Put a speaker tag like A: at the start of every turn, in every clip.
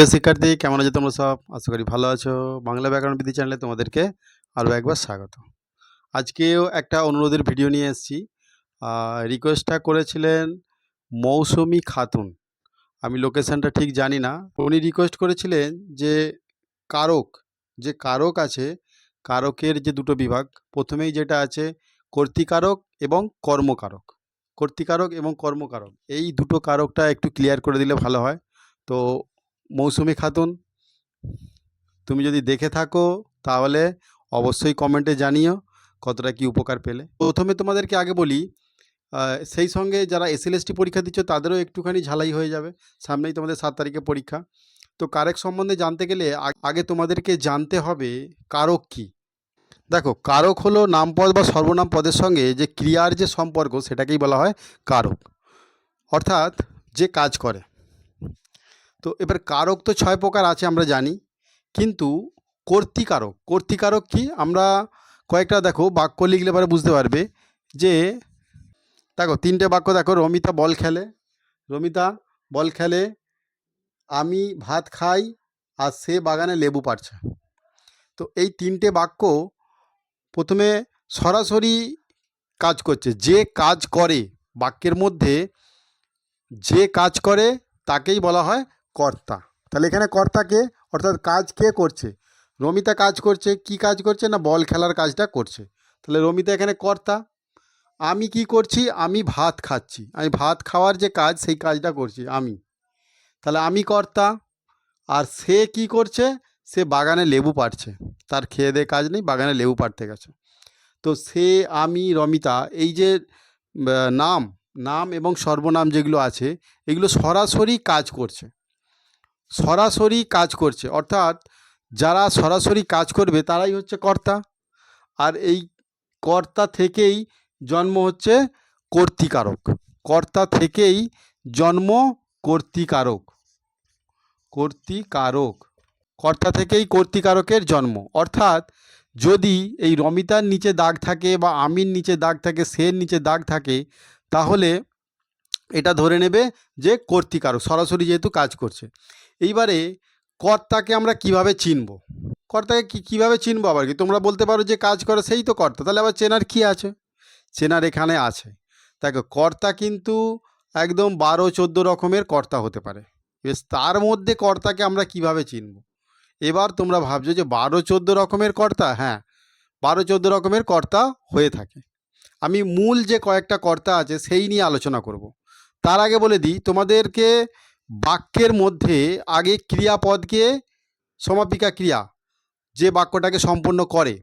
A: প্রিয় শিক্ষার্থী, কেমন আছো তোমরা সব? আশা করি ভালো আছো। বাংলা ব্যাকরণ বিধি চ্যানেলে তোমাদেরকে আরও একবার স্বাগত। আজকেও একটা অনুরোধের ভিডিও নিয়ে এসেছি। রিকোয়েস্টটা করেছিলেন মৌসুমি খাতুন। আমি লোকেশনটা ঠিক জানি না। উনি রিকোয়েস্ট করেছিলেন যে কারক যে কারক আছে, কারকের যে দুটো বিভাগ, প্রথমেই যেটা আছে কর্তিকারক এবং কর্মকারক। কর্তিকারক এবং কর্মকারক, এই দুটো কারকটা একটু ক্লিয়ার করে দিলে ভালো হয়। তো মৌসুমি খাতুন, তুমি যদি দেখে থাকো তাহলে অবশ্যই কমেন্টে জানিও কতটা কি উপকার পেলে। প্রথমে তোমাদেরকে আগে বলি সেই সঙ্গে যারা এসএলএসটি পরীক্ষা দিচ্ছ তাদেরও একটুখানি ঝালাই হয়ে যাবে, সামনেই তোমাদের সাত তারিখে পরীক্ষা। তো কারেক সম্বন্ধে জানতে গেলে আগে তোমাদেরকে জানতে হবে কারক কি। দেখো, কারক হলো নামপদ বা সর্বনাম পদের সঙ্গে যে ক্রিয়ার যে সম্পর্ক সেটাকেই বলা হয় কারক। অর্থাৎ যে কাজ করে। তো এবার কারক তো ছয় প্রকার আছে আমরা জানি। কিন্তু কর্তিকারক কর্তিকারক কি? আমরা কয়েকটা দেখো, বাক্য লিখলে পরে বুঝতে পারবে যে, দেখো, তিনটে বাক্য দেখো, রমিতা বল খেলে, রমিতা বল খেলে, আমি ভাত খাই আর সে বাগানে লেবু পাড়ছে তো এই তিনটে বাক্য প্রথমে সরাসরি কাজ করছে, যে কাজ করে, বাক্যের মধ্যে যে কাজ করে, তাকেই বলা হয় কর্তা। তাহলে এখানে কর্তাকে অর্থাৎ কাজ কে করছে? রমিতা কাজ করছে, কি কাজ করছে না বল খেলার কাজটা করছে? তাহলে রমিতা এখানে কর্তা। আমি কি করছি? আমি ভাত খাচ্ছি। আমি ভাত খাওয়ার যে কাজ, সেই কাজটা করছি, আমি। তাহলে আমি কর্তা, আর সে কি করছে? সে বাগানে লেবু পাড়ছে। তার খেয়ে দিয়ে কাজ নেই, বাগানে লেবু পাড়তে গেছে। তো সে, আমি, রমিতা, এই যে নাম নাম এবং সর্বনাম যেগুলো আছে, এগুলো সরাসরি কাজ করছে। সরাসরি কাজ করছে। অর্থাৎ যারা সরাসরি কাজ করবে তারাই হচ্ছে কর্তা। আর এই কর্তা থেকেই জন্ম হচ্ছে কর্তিকারক। কর্তা থেকেই জন্ম কর্তিকারক। কর্তিকারক। কর্তা থেকেই কর্তিকারকের জন্ম। অর্থাৎ যদি এই রমিতার নিচে দাগ থাকে বা আমির নিচে দাগ থাকে, সের নিচে দাগ থাকে, তাহলে এটা ধরে নেবে যে কর্তিকারক, সরাসরি যেহেতু কাজ করছে। এইবারে কর্তাকে আমরা কীভাবে চিনব? কর্তাকে কি, কীভাবে চিনবো আবার কি? তোমরা বলতে পারো যে কাজ করে সেই তো কর্তা, তাহলে আবার চেনার কি আছে? চেনার এখানে আছে। দেখো, কর্তা কিন্তু একদম বারো, চোদ্দ রকমের কর্তা হতে পারে। বেশ তার মধ্যে কর্তাকে আমরা কীভাবে চিনব? এবার তোমরা ভাবছ যে বারো, চোদ্দ রকমের কর্তা? হ্যাঁ বারো, চোদ্দ রকমের কর্তা হয়ে থাকে। আমি মূল যে কয়েকটা কর্তা আছে, সেই নিয়ে আলোচনা করব। তার আগে বলে দিই, তোমাদেরকে বাক্যের মধ্যে আগে ক্রিয়াপদকে সমাপিকা ক্রিয়া, যে বাক্যটাকে সম্পন্ন করে।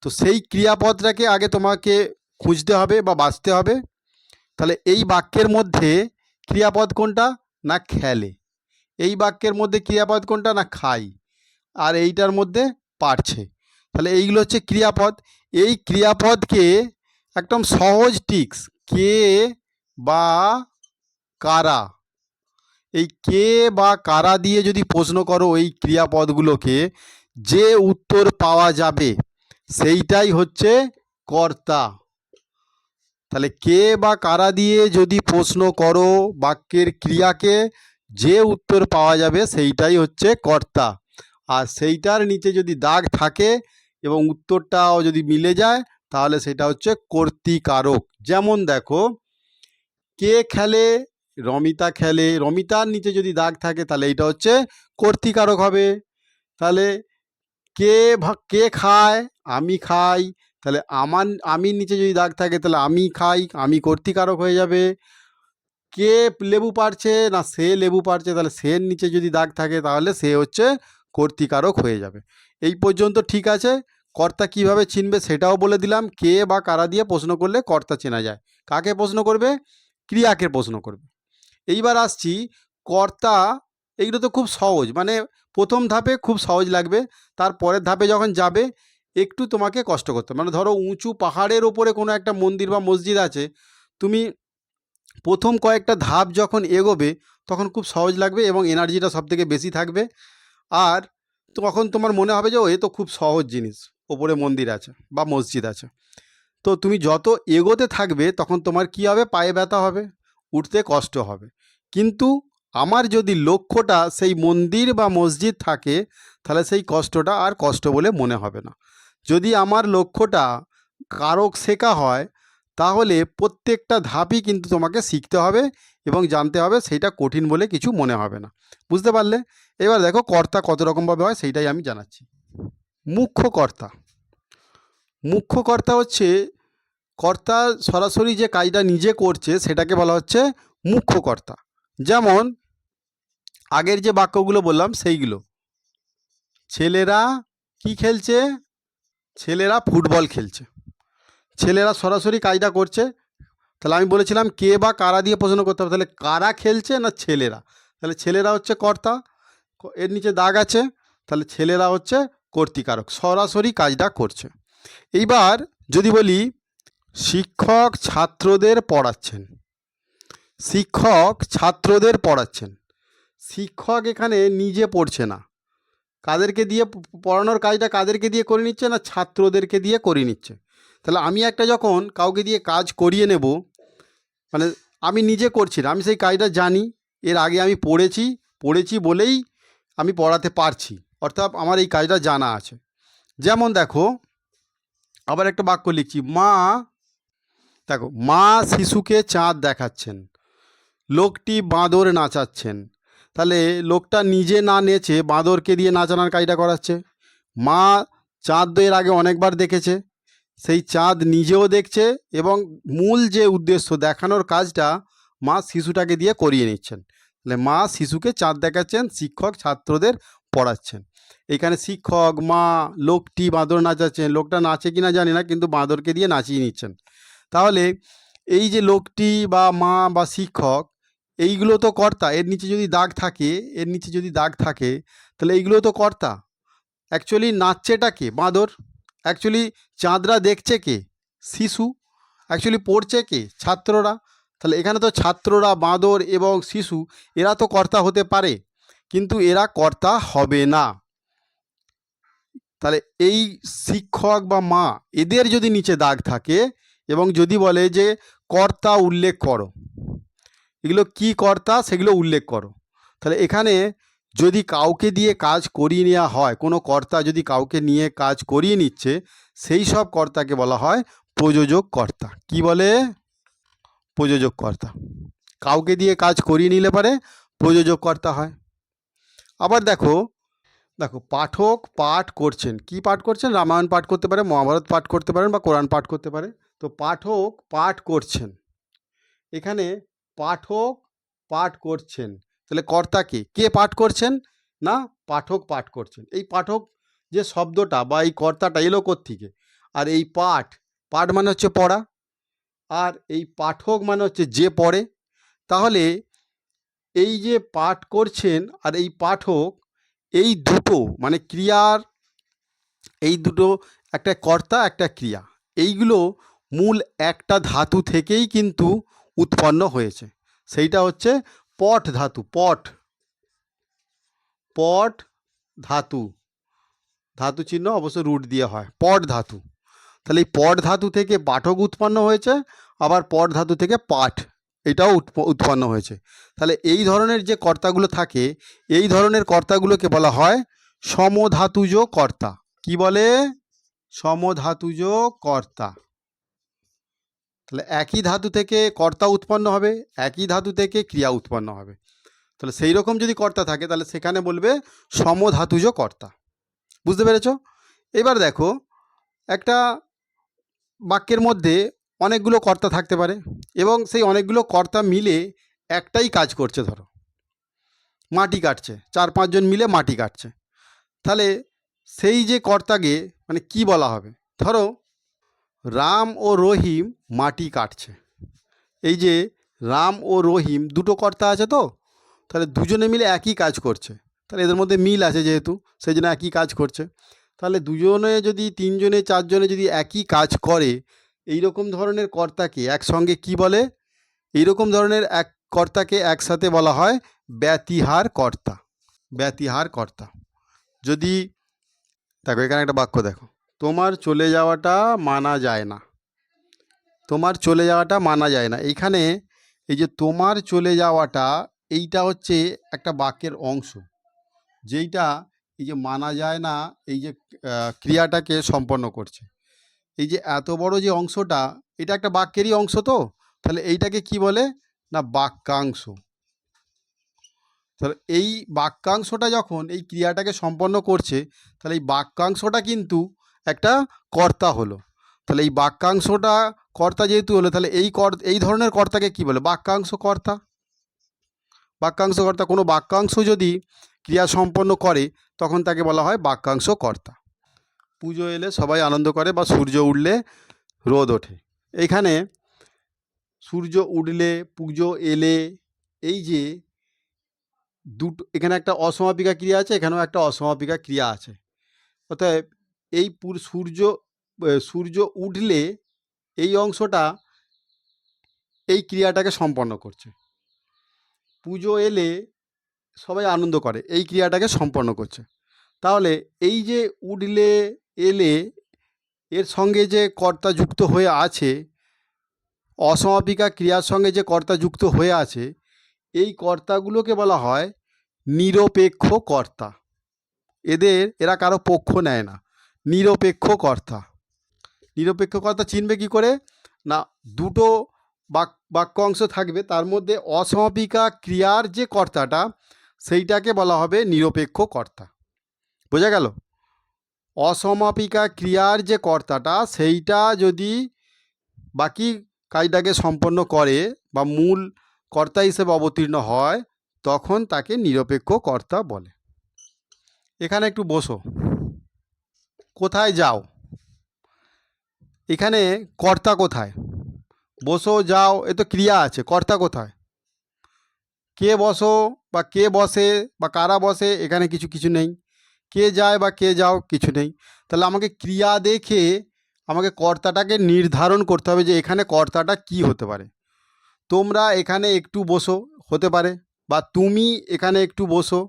A: তো সেই ক্রিয়াপদটাকে আগে তোমাকে খুঁজতে হবে বা বাঁচতে হবে। তাহলে এই বাক্যের মধ্যে ক্রিয়াপদ কোনটা? না খেলে। এই বাক্যের মধ্যে ক্রিয়াপদ কোনটা? না খাই। আর এইটার মধ্যে পারছে। তাহলে এইগুলো হচ্ছে ক্রিয়াপদ। এই ক্রিয়াপদকে একদম সহজ টিক্স কে বা কারা এই কে বা কারা দিয়ে যদি প্রশ্ন করো এই ক্রিয়াপদগুলোকে, যে উত্তর পাওয়া যাবে সেইটাই হচ্ছে কর্তা। তাহলে কে বা কারা দিয়ে যদি প্রশ্ন করো বাক্যের ক্রিয়াকে, যে উত্তর পাওয়া যাবে সেইটাই হচ্ছে কর্তা। আর সেইটার নিচে যদি দাগ থাকে এবং উত্তরটাও যদি মিলে যায়, তাহলে সেটা হচ্ছে কর্তিকারক। যেমন দেখো, কে খেলে রমিতা খেলে, রমিতার নিচে যদি দাগ থাকে তাহলে এইটা হচ্ছে কর্তিকারক হবে। তাহলে কে কে খায়? আমি খাই। তাহলে আমার, আমির নিচে যদি দাগ থাকে তাহলে আমি খাই, আমি কর্তিকারক হয়ে যাবে। কে লেবু পারছে না সে লেবু পারছে তাহলে সের নিচে যদি দাগ থাকে তাহলে সে হচ্ছে কর্তিকারক হয়ে যাবে। এই পর্যন্ত ঠিক আছে। কর্তা কীভাবে চিনবে সেটাও বলে দিলাম। কে বা কারা দিয়ে প্রশ্ন করলে কর্তা চেনা যায়। কাকে প্রশ্ন করবে? ক্রিয়াকে প্রশ্ন করবে। এইবার আসছি কর্তা, এইগুলো তো খুব সহজ। মানে প্রথম ধাপে খুব সহজ লাগবে, তার পরের ধাপে যখন যাবে, একটু তোমাকে কষ্ট করতে মানে ধরো উঁচু পাহাড়ের ওপরে কোনো একটা মন্দির বা মসজিদ আছে, তুমি প্রথম কয়েকটা ধাপ যখন এগোবে, তখন খুব সহজ লাগবে এবং এনার্জিটা সব থেকে বেশি থাকবে। আর তখন তোমার মনে হবে যে ও এ তো খুব সহজ জিনিস, ওপরে মন্দির আছে বা মসজিদ আছে। তো তুমি যত এগোতে থাকবে, তখন তোমার কি হবে? পায়ে ব্যথা হবে, উঠতে কষ্ট হবে। কিন্তু আমার যদি লক্ষ্যটা সেই মন্দির বা মসজিদ থাকে, তাহলে সেই কষ্টটা আর কষ্ট বলে মনে হবে না। যদি আমার লক্ষ্যটা কারক শেখা হয়, তাহলে প্রত্যেকটা ধাপই কিন্তু তোমাকে শিখতে হবে এবং জানতে হবে সেইটা কঠিন বলে কিছু মনে হবে না। বুঝতে পারলে? এবার দেখো কর্তা কত রকমভাবে হয় সেইটাই আমি জানাচ্ছি। মুখ্য কর্তা। মুখ্য কর্তা হচ্ছে, কর্তা সরাসরি যে কাজটা নিজে করছে, সেটাকে বলা হচ্ছে মুখ্য কর্তা। যেমন, আগের যে বাক্যগুলো বললাম সেইগুলো। ছেলেরা কি খেলছে? ছেলেরা ফুটবল খেলছে। ছেলেরা সরাসরি কাজটা করছে। তাহলে আমি বলেছিলাম কে বা কারা দিয়ে প্রশ্ন করতে হবে? তাহলে কারা খেলছে না ছেলেরা? তাহলে ছেলেরা হচ্ছে কর্তা। এর নিচে দাগ আছে। তাহলে ছেলেরা হচ্ছে কর্তিকারক। সরাসরি কাজটা করছে। এইবার যদি বলি, শিক্ষক ছাত্রদের পড়াচ্ছেন। শিক্ষক ছাত্রদের পড়াচ্ছেন। শিক্ষক এখানে নিজে পড়ছে না। কাদেরকে দিয়ে পড়ানোর কাজটা কাদেরকে দিয়ে করে নিচ্ছে না ছাত্রদেরকে দিয়ে করে নিচ্ছে? তাহলে আমি একটা যখন কাউকে দিয়ে কাজ করিয়ে নেব মানে আমি নিজে করছি না, আমি সেই কাজটা জানি, এর আগে আমি পড়েছি পড়েছি বলেই আমি পড়াতে পারছি, অর্থাৎ আমার এই কাজটা জানা আছে। যেমন দেখো, আবার একটা বাক্য লিখছি, মা, দেখো, মা শিশুকে চাঁদ দেখাচ্ছেন। লোকটি বাঁদর নাচাচ্ছেন। তাহলে লোকটা নিজে না নেচে বাঁদরকে দিয়ে নাচানোর কাজটা করাচ্ছে? মা চাঁদ এর আগে অনেকবার দেখেছে। সেই চাঁদ নিজেও দেখছে এবং মূল যে উদ্দেশ্য দেখানোর কাজটা মা শিশুটাকে দিয়ে করিয়ে নিচ্ছেন। তাহলে মা শিশুকে চাঁদ দেখাচ্ছেন, শিক্ষক ছাত্রদের পড়াচ্ছেন। এখানে শিক্ষক, মা, লোকটি বাঁদর নাচাচ্ছেন। লোকটা নাচে কিনা জানি না, কিন্তু বাঁদরকে দিয়ে নাচিয়ে নিচ্ছেন। তাহলে এই যে লোকটি বা মা বা শিক্ষক এইগুলো তো কর্তা। এর নিচে যদি দাগ থাকে, এর নিচে যদি দাগ থাকে, তাহলে এইগুলো তো কর্তা। অ্যাকচুয়ালি নাচছেটা কে? বাঁদর। অ্যাকচুয়ালি চাঁদরা দেখছে কে? শিশু। অ্যাকচুয়ালি পড়ছে কে? ছাত্ররা। তাহলে এখানে তো ছাত্ররা, বাঁদর এবং শিশু, এরা তো কর্তা হতে পারে। কিন্তু এরা কর্তা হবে না। তাহলে এই শিক্ষক বা মা, এদের যদি নিচে দাগ থাকে এবং যদি বলে যে কর্তা উল্লেখ করো এগুলো কি কর্তা সেগুলো উল্লেখ করো। তাহলে এখানে যদি কাউকে দিয়ে কাজ করিয়ে নেওয়া হয়, কোনো কর্তা যদি কাউকে নিয়ে কাজ করিয়ে নিচ্ছে, সেই সব কর্তাকে বলা হয় প্রযোজক কর্তা। কি বলে? প্রযোজক কর্তা। কাউকে দিয়ে কাজ করিয়ে নিলে পারে প্রযোজক কর্তা হয়। আবার দেখো দেখো পাঠক পাঠ করছেন। কি পাঠ করছেন? রামায়ণ পাঠ করতে পারে, মহাভারত পাঠ করতে পারেন বা কোরআন পাঠ করতে পারে। তো পাঠক পাঠ করছেন। এখানে পাঠক পাঠ করছেন। তাহলে কর্তা কে? কে পাঠ করছেন? না, পাঠক পাঠ করছেন। এই পাঠক যে শব্দটা বা এই কর্তাটা এলো থেকে আর এই পাঠ পাঠ মানে হচ্ছে পড়া। আর এই পাঠক মানে হচ্ছে যে পড়ে। তাহলে এই যে পাঠ করছেন আর এই পাঠক, এই দুটো মানে ক্রিয়ার, এই দুটো একটা কর্তা, একটা ক্রিয়া। এইগুলো মূল একটা ধাতু থেকেই কিন্তু উৎপন্ন হয়েছে। সেইটা হচ্ছে পট ধাতু, পট। পট ধাতু। ধাতু চিহ্ন অবশ্য রুট দিয়ে হয়। পট ধাতু। তাহলে এই পট ধাতু থেকে পাঠক উৎপন্ন হয়েছে, আবার পট ধাতু থেকে পাঠ, এটাও উৎপন্ন হয়েছে। তাহলে এই ধরনের যে কর্তাগুলো থাকে, এই ধরনের কর্তাগুলোকে বলা হয় সমধাতুজ কর্তা। কি বলে? সমধাতুজ কর্তা। তাহলে একই ধাতু থেকে কর্তা উৎপন্ন হবে, একই ধাতু থেকে ক্রিয়া উৎপন্ন হবে। তাহলে সেই রকম যদি কর্তা থাকে, তাহলে সেখানে বলবে সমধাতুজ কর্তা। বুঝতে পেরেছ? এবার দেখো, একটা বাক্যের মধ্যে অনেকগুলো কর্তা থাকতে পারে এবং সেই অনেকগুলো কর্তা মিলে একটাই কাজ করছে, ধরো। মাটি কাটছে, চার পাঁচজন মিলে মাটি কাটছে। তাহলে সেই যে কর্তাকে মানে কি বলা হবে? ধরো রাম ও রহিম মাটি কাটছে। এই যে রাম ও রহিম দুটো কর্তা আছে তো, তাহলে দুজনে মিলে একই কাজ করছে। তাহলে এদের মধ্যে মিল আছে যেহেতু, সেই জন্য একই কাজ করছে। তাহলে দুজনে যদি, তিনজনে, চারজনে যদি একই কাজ করে এই রকম ধরনের কর্তাকে একসঙ্গে কি বলে? এই রকম ধরনের এক কর্তাকে একসাথে বলা হয় ব্যতিহার কর্তা। ব্যতিহার কর্তা। যদি, দেখো, এখানে একটা বাক্য দেখো। তোমার চলে যাওয়াটা মানা যায় না। তোমার চলে যাওয়াটা মানা যায় না। এইখানে এই যে তোমার চলে যাওয়াটা, এইটা হচ্ছে একটা বাক্যের অংশ। যেইটা এই যে মানা যায় না, এই যে ক্রিয়াটাকে সম্পন্ন করছে। এই যে এত বড় যে অংশটা, এটা একটা বাক্যেরই অংশ তো? তাহলে এইটাকে কি বলে? না, বাক্যাংশ। তাহলে এই বাক্যাংশটা যখন, এই ক্রিয়াটাকে সম্পন্ন করছে, তাহলে এই বাক্যাংশটা কিন্তু একটা কর্তা হলো। তাহলে এই বাক্যাংশটা কর্তা যেহেতু হলো, তাহলে এই কর, এই ধরনের কর্তাকে কি বলে? বাক্যাংশ কর্তা। বাক্যাংশ কর্তা, কোনো বাক্যাংশ যদি ক্রিয়া সম্পন্ন করে, তখন তাকে বলা হয় বাক্যাংশ কর্তা। পুজো এলে সবাই আনন্দ করে বা সূর্য উঠলে রোদ ওঠে। এইখানে সূর্য উঠলে পুজো এলে, এই যে দুটো, এখানে একটা অসমাপিকা ক্রিয়া আছে, এখানেও একটা অসমাপিকা ক্রিয়া আছে। অতএব এই সূর্য সূর্য উঠলে এই অংশটা এই ক্রিয়াটাকে সম্পন্ন করছে। পুজো এলে সবাই আনন্দ করে, এই ক্রিয়াটাকে সম্পন্ন করছে। তাহলে এই যে উঠলে, এলে এর সঙ্গে যে কর্তা যুক্ত হয়ে আছে, অসমাপিকা ক্রিয়ার সঙ্গে যে কর্তা যুক্ত হয়ে আছে, এই কর্তাগুলোকে বলা হয় নিরপেক্ষ কর্তা। এদের, এরা কারও পক্ষ নেয় না। নিরপেক্ষ কর্তা নিরপেক্ষ কর্তা চিনবে কি করে? না, দুটো বাক বাক্য অংশ থাকবে। তার মধ্যে অসমাপিকা ক্রিয়ার যে কর্তাটা, সেইটাকে বলা হবে নিরপেক্ষ কর্তা বোঝা গেল? অসমাপিকা ক্রিয়ার যে কর্তাটা, সেইটা যদি বাকি কাজটাকে সম্পন্ন করে বা মূল কর্তা হিসেবে অবতীর্ণ হয়, তখন তাকে নিরপেক্ষ কর্তা বলে। এখানে একটু বসো। কোথায় যাও? এখানে কর্তা কোথায়? বসো, যাও, এ তো ক্রিয়া আছে, কর্তা কোথায়? কে বসো বা কে বসে বা কারা বসে, এখানে কিছু কিছু নেই। কে যায় বা কে যাও, কিছু নেই। তাহলে আমাকে ক্রিয়া দেখে আমাকে কর্তাটাকে নির্ধারণ করতে হবে যে এখানে কর্তাটা কি হতে পারে। তোমরা এখানে একটু বসো, হতে পারে, বা তুমি এখানে একটু বসো।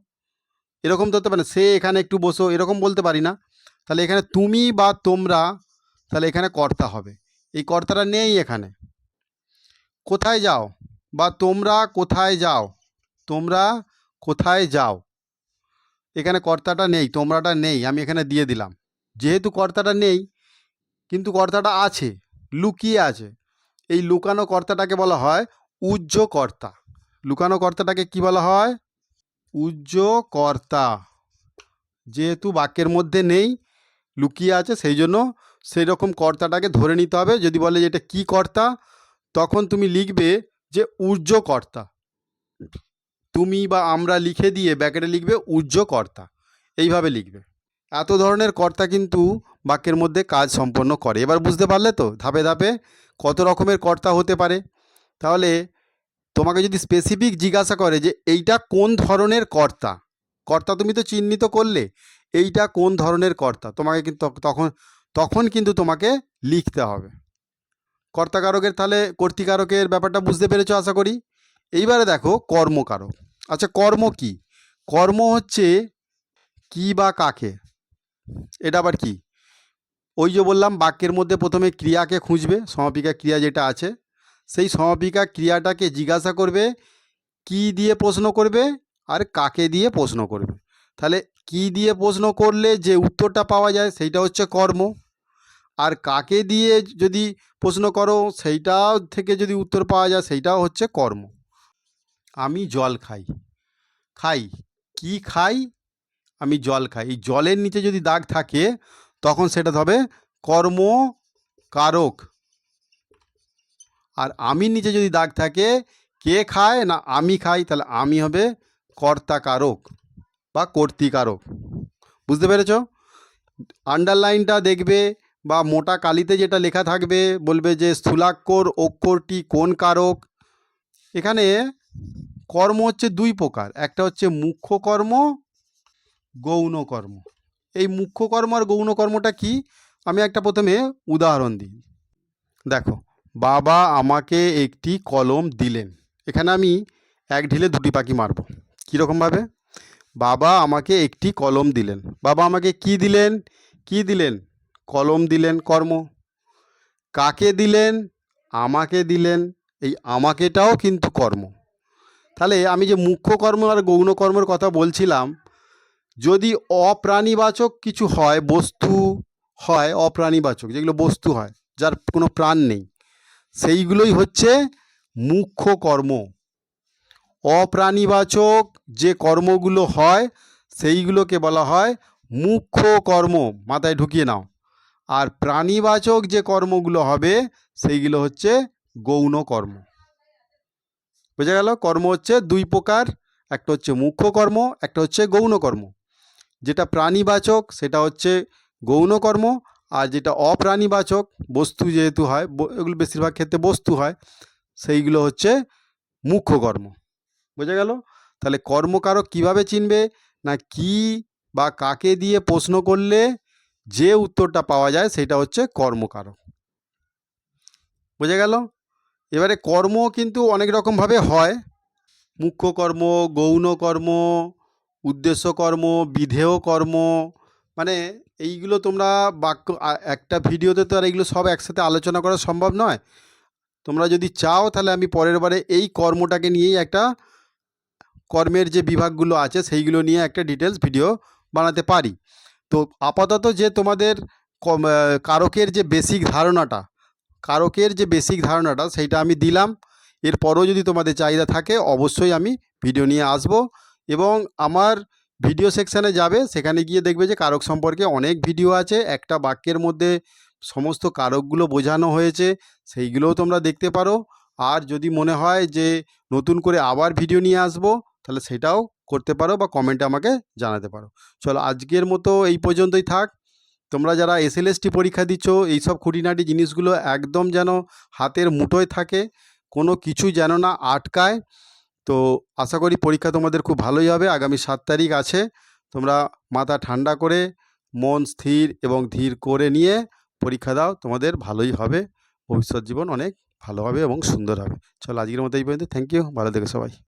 A: এরকম তো হতে পারে সে এখানে একটু বসো, এরকম বলতে পারি না। তাহলে এখানে তুমি বা তোমরা, তাহলে এখানে কর্তা হবে। এই কর্তাটা নেই এখানে। কোথায় যাও? বা তোমরা কোথায় যাও? তোমরা কোথায় যাও? এখানে কর্তাটা নেই, তোমরাটা নেই, আমি এখানে দিয়ে দিলাম। যেহেতু কর্তাটা নেই, কিন্তু কর্তাটা আছে, লুকিয়ে আছে। এই লুকানো কর্তাটাকে বলা হয় উজ্জ কর্তা। লুকানো কর্তাটাকে কি বলা হয়? উজ্জ কর্তা। যেহেতু বাক্যের মধ্যে নেই লুকিয়ে আছে, সেই জন্য সেই রকম কর্তাটাকে ধরে নিতে হবে। যদি বলে যে এটা কী কর্তা, তখন তুমি লিখবে যে কর্তা। তুমি বা আমরা লিখে দিয়ে ব্যাকেটে লিখবে কর্তা। এইভাবে লিখবে। এত ধরনের কর্তা কিন্তু বাক্যের মধ্যে কাজ সম্পন্ন করে। এবার বুঝতে পারলে তো, ধাপে ধাপে কত রকমের কর্তা হতে পারে। তাহলে তোমাকে যদি স্পেসিফিক জিজ্ঞাসা করে যে এইটা কোন ধরনের কর্তা? কর্তা তুমি তো চিহ্নিত করলে। এইটা কোন ধরনের কর্তা? তোমাকে কিন্তু তখন তখন কিন্তু তোমাকে লিখতে হবে। কর্তাকারকের তাহলে কর্তিকারকের ব্যাপারটা বুঝতে পেরেছ আশা করি? এইবারে দেখো কর্মকারক। আচ্ছা কর্ম কি? কর্ম হচ্ছে কি বা কাকে? এটা আবার কি? ওই যে বললাম, বাক্যের মধ্যে প্রথমে ক্রিয়াকে খুঁজবে, সমাপিকা ক্রিয়া যেটা আছে। সেই সমাপিকা ক্রিয়াটাকে জিজ্ঞাসা করবে, কি দিয়ে প্রশ্ন করবে আর কাকে দিয়ে প্রশ্ন করবে? তাহলে কি দিয়ে প্রশ্ন করলে যে উত্তরটা পাওয়া যায় সেইটা হচ্ছে কর্ম। আর কাকে দিয়ে যদি প্রশ্ন করো সেইটা থেকে যদি উত্তর পাওয়া যায় সেইটাও হচ্ছে কর্ম। আমি জল খাই। খাই? কি খাই? আমি জল খাই। এই জলের নিচে যদি দাগ থাকে তখন সেটা হবে কর্ম কারক আর আমির নিচে যদি দাগ থাকে, কে খায় না আমি খাই, তাহলে আমি হবে কর্তাকারক বা কর্তিকারক। বুঝতে পেরেছ? আন্ডারলাইনটা দেখবে বা মোটা কালিতে যেটা লেখা থাকবে, বলবে যে স্থূলাক্ষর, অক্ষরটি কোন কারক? এখানে কর্ম হচ্ছে দুই প্রকার। একটা হচ্ছে মুখ্য কর্ম, গৌণ কর্ম। এই মুখ্য কর্ম আর গৌণ কর্মটা কি? আমি একটা প্রথমে উদাহরণ দিই। দেখো, বাবা আমাকে একটি কলম দিলেন। এখানে আমি এক ঢিলে দুটি পাখি মারবো। কীরকমভাবে? বাবা আমাকে একটি কলম দিলেন। বাবা আমাকে কি দিলেন? কি দিলেন? কলম দিলেন কর্ম। কাকে দিলেন? আমাকে দিলেন। এই আমাকেটাও কিন্তু কর্ম। তাহলে আমি যে মুখ্য কর্ম আর গৌণ কর্মের কথা বলছিলাম, যদি অপ্রাণীবাচক কিছু হয়, বস্তু হয়, অপ্রাণীবাচক, যেগুলো বস্তু হয়, যার কোনো প্রাণ নেই, সেইগুলোই হচ্ছে মুখ্য কর্ম। অপ্রাণীবাচক যে কর্মগুলো হয়, সেইগুলোকে বলা হয় মুখ্য কর্ম। মাথায় ঢুকিয়ে নাও। আর প্রাণীবাচক যে কর্মগুলো হবে, সেইগুলো হচ্ছে গৌণ কর্ম। বোঝা গেল? কর্ম হচ্ছে দুই প্রকার। একটা হচ্ছে মুখ্য কর্ম, একটা হচ্ছে গৌণ কর্ম। যেটা প্রাণীবাচক, সেটা হচ্ছে গৌণ কর্ম। আর যেটা অপ্রাণীবাচক, বস্তু যেহেতু হয় এগুলো বেশিরভাগ ক্ষেত্রে বস্তু হয়, সেইগুলো হচ্ছে মুখ্য কর্ম। বোঝা গেল? তাহলে কর্মকারক কীভাবে চিনবে? না কি বা কাকে দিয়ে প্রশ্ন করলে যে উত্তরটা পাওয়া যায় সেটা হচ্ছে কর্মকারক। বোঝা গেল? এবারে কর্ম কিন্তু অনেক রকমভাবে হয়। মুখ্য কর্ম, গৌণ কর্ম, উদ্দেশ্য কর্ম, বিধেয় কর্ম মানে এইগুলো তোমরা বাক্য একটা ভিডিওতে তো আর এইগুলো সব একসাথে আলোচনা করা সম্ভব নয়। তোমরা যদি চাও তাহলে আমি পরের বারে এই কর্মটাকে নিয়েই একটা কর্মের যে বিভাগগুলো আছে, সেইগুলো নিয়ে একটা ডিটেলস ভিডিও বানাতে পারি। তো আপাতত যে তোমাদের কারকের যে বেসিক ধারণাটা, কারকের যে বেসিক ধারণাটা, সেইটা আমি দিলাম। এরপরও যদি তোমাদের চাহিদা থাকে, অবশ্যই আমি ভিডিও নিয়ে আসব। এবং আমার ভিডিও সেকশানে যাবে, সেখানে গিয়ে দেখবে যে কারক সম্পর্কে অনেক ভিডিও আছে। একটা বাক্যের মধ্যে সমস্ত কারকগুলো বোঝানো হয়েছে, সেইগুলোও তোমরা দেখতে পারো। আর যদি মনে হয় যে নতুন করে আবার ভিডিও নিয়ে আসব তাহলে সেটাও করতে পারো বা কমেন্টে আমাকে জানাতে পারো। চলো আজকের মতো এই পর্যন্তই থাক। তোমরা যারা এসএলএসটি পরীক্ষা দিচ্ছ, এইসব খুঁটিনাটি জিনিসগুলো একদম যেন হাতের মুঠোয় থাকে, কোনো কিছু যেন না আটকায়। তো আশা করি পরীক্ষা তোমাদের খুব ভালোই হবে, আগামী সাত তারিখ আছে। তোমরা মাথা ঠান্ডা করে, মন স্থির এবং ধীর করে নিয়ে পরীক্ষা দাও, তোমাদের ভালোই হবে। ভবিষ্যৎ জীবন অনেক ভালো হবে এবং সুন্দর হবে। চলো আজকের মতো এই পর্যন্ত থ্যাংক ইউ ভালো থেকো সবাই।